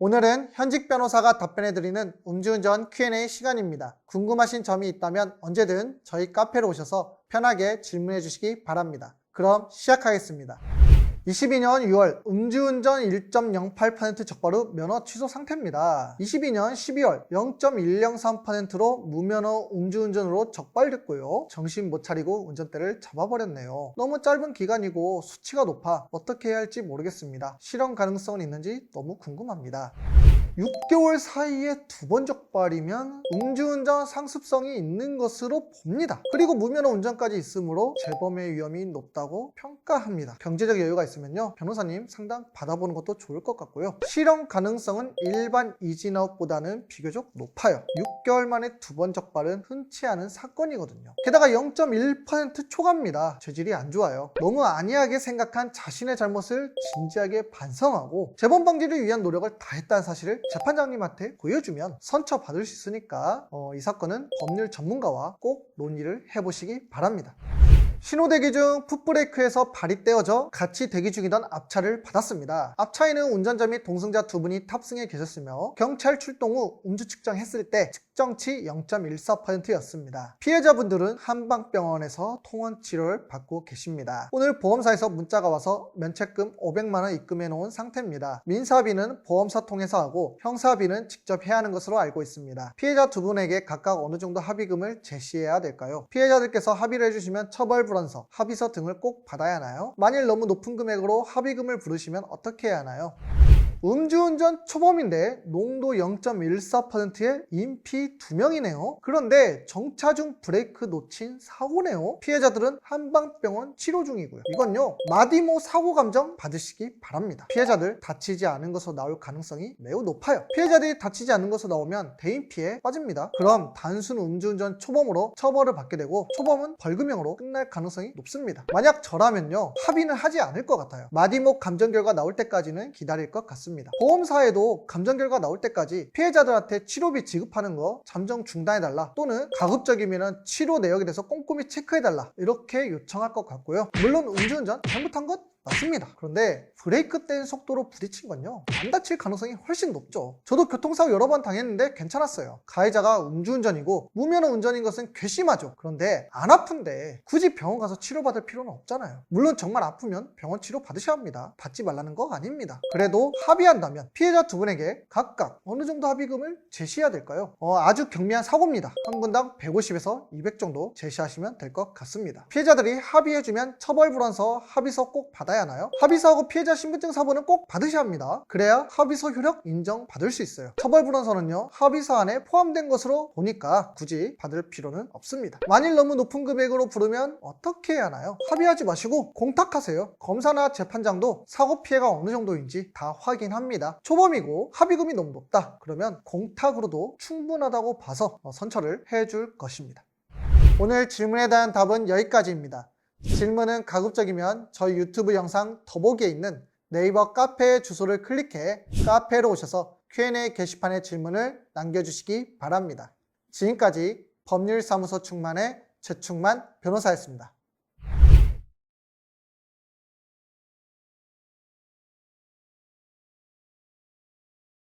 오늘은 현직 변호사가 답변해드리는 음주운전 Q&A 시간입니다. 궁금하신 점이 있다면 언제든 저희 카페로 오셔서 편하게 질문해 주시기 바랍니다. 그럼 시작하겠습니다. 22년 6월 음주운전 1.08% 적발 후 면허 취소 상태입니다. 22년 12월 0.103%로 무면허 음주운전으로 적발됐고요. 정신 못 차리고 운전대를 잡아버렸네요. 너무 짧은 기간이고 수치가 높아 어떻게 해야 할지 모르겠습니다. 실현 가능성은 있는지 너무 궁금합니다. 6개월 사이에 두 번 적발이면 음주운전 상습성이 있는 것으로 봅니다. 그리고 무면허 운전까지 있으므로 재범의 위험이 높다고 평가합니다. 경제적 여유가 있으면요 변호사님 상담 받아보는 것도 좋을 것 같고요. 실현 가능성은 일반 이진아웃보다는 비교적 높아요. 6개월 만에 두 번 적발은 흔치 않은 사건이거든요. 게다가 0.1% 초과입니다. 재질이 안 좋아요. 너무 안이하게 생각한 자신의 잘못을 진지하게 반성하고 재범 방지를 위한 노력을 다했다는 사실을 재판장님한테 보여주면 선처 받을 수 있으니까 어, 이 사건은 법률 전문가와 꼭 논의를 해보시기 바랍니다. 신호 대기 중 풋브레이크에서 발이 떼어져 같이 대기 중이던 앞차를 받았습니다. 앞차에는 운전자 및 동승자 두 분이 탑승해 계셨으며 경찰 출동 후 음주 측정했을 때 측정치 0.14%였습니다. 피해자분들은 한방병원에서 통원 치료를 받고 계십니다. 오늘 보험사에서 문자가 와서 면책금 500만 원 입금해 놓은 상태입니다. 민사비는 보험사 통해서 하고 형사비는 직접 해야 하는 것으로 알고 있습니다. 피해자 두 분에게 각각 어느 정도 합의금을 제시해야 될까요? 피해자들께서 합의를 해주시면 처벌 불원서, 합의서 등을 꼭 받아야 하나요? 만일 너무 높은 금액으로 합의금을 부르시면 어떻게 해야 하나요? 음주운전 초범인데 농도 0.14%의 인피 2명이네요. 그런데 정차 중 브레이크 놓친 사고네요. 피해자들은 한방병원 치료 중이고요. 이건요, 마디모 사고 감정 받으시기 바랍니다. 피해자들 다치지 않은 것으로 나올 가능성이 매우 높아요. 피해자들이 다치지 않은 것으로 나오면 대인 피해 빠집니다. 그럼 단순 음주운전 초범으로 처벌을 받게 되고 초범은 벌금형으로 끝날 가능성이 높습니다. 만약 저라면요, 합의는 하지 않을 것 같아요. 마디모 감정 결과 나올 때까지는 기다릴 것 같습니다. 보험사에도 감정 결과 나올 때까지 피해자들한테 치료비 지급하는 거 잠정 중단해달라 또는 가급적이면 치료 내역에 대해서 꼼꼼히 체크해달라 이렇게 요청할 것 같고요. 물론 음주운전 잘못한 것 맞습니다. 그런데 브레이크 뗀 속도로 부딪힌 건요. 안 다칠 가능성이 훨씬 높죠. 저도 교통사고 여러 번 당했는데 괜찮았어요. 가해자가 음주운전이고 무면허 운전인 것은 괘씸하죠. 그런데 안 아픈데 굳이 병원 가서 치료받을 필요는 없잖아요. 물론 정말 아프면 병원 치료 받으셔야 합니다. 받지 말라는 거 아닙니다. 그래도 합의한다면 피해자 두 분에게 각각 어느 정도 합의금을 제시해야 될까요? 어, 아주 경미한 사고입니다. 한 분당 150에서 200 정도 제시하시면 될 것 같습니다. 피해자들이 합의해주면 처벌불원서 합의서 꼭 받아야 하나요? 합의서하고 피해자 신분증 사본은 꼭 받으셔야 합니다. 그래야 합의서 효력 인정받을 수 있어요. 처벌불원서는요 합의서 안에 포함된 것으로 보니까 굳이 받을 필요는 없습니다. 만일 너무 높은 금액으로 부르면 어떻게 해야 하나요? 합의하지 마시고 공탁하세요. 검사나 재판장도 사고 피해가 어느 정도인지 다 확인합니다. 초범이고 합의금이 너무 높다. 그러면 공탁으로도 충분하다고 봐서 어, 선처를 해줄 것입니다. 오늘 질문에 대한 답은 여기까지입니다. 질문은 가급적이면 저희 유튜브 영상 더보기에 있는 네이버 카페 주소를 클릭해 카페로 오셔서 Q&A 게시판에 질문을 남겨주시기 바랍니다. 지금까지 법률사무소 충만의 최충만 변호사였습니다.